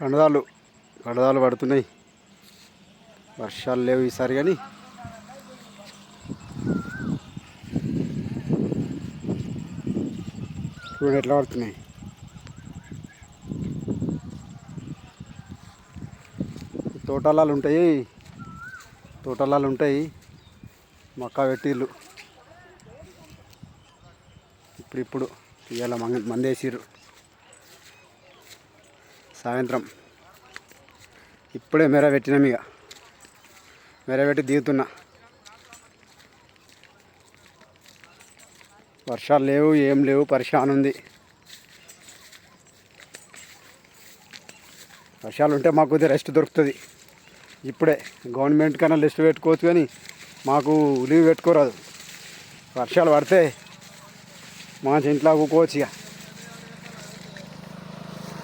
కణదాలు కండదాలు పడుతున్నాయి. వర్షాలు లేవు ఈసారి కానీ. చూడండి ఎట్లా పడుతున్నాయి. తోటలాలు ఉంటాయి. తోటలాలు ఉంటాయి. మొక్క పెట్టిళ్ళు ఇప్పుడిప్పుడు ఇవాళ మంగ మందేసిర్రు. సాయంత్రం. ఇప్పుడే మెర పెట్టినాం ఇక మెర పెట్టి దిగుతున్నా. వర్షాలు లేవు ఏం లేవు పరిశాన్ ఉంది. వర్షాలు ఉంటే మాకు కొద్దిగా రెస్ట్ దొరుకుతుంది. ఇప్పుడే గవర్నమెంట్ కన్నా లిస్ట్ పెట్టుకోవచ్చు కానీ మాకు లీవ్ పెట్టుకోరాదు. వర్షాలు పడితే మా ఇంట్లో కూకోవచ్చు ఇక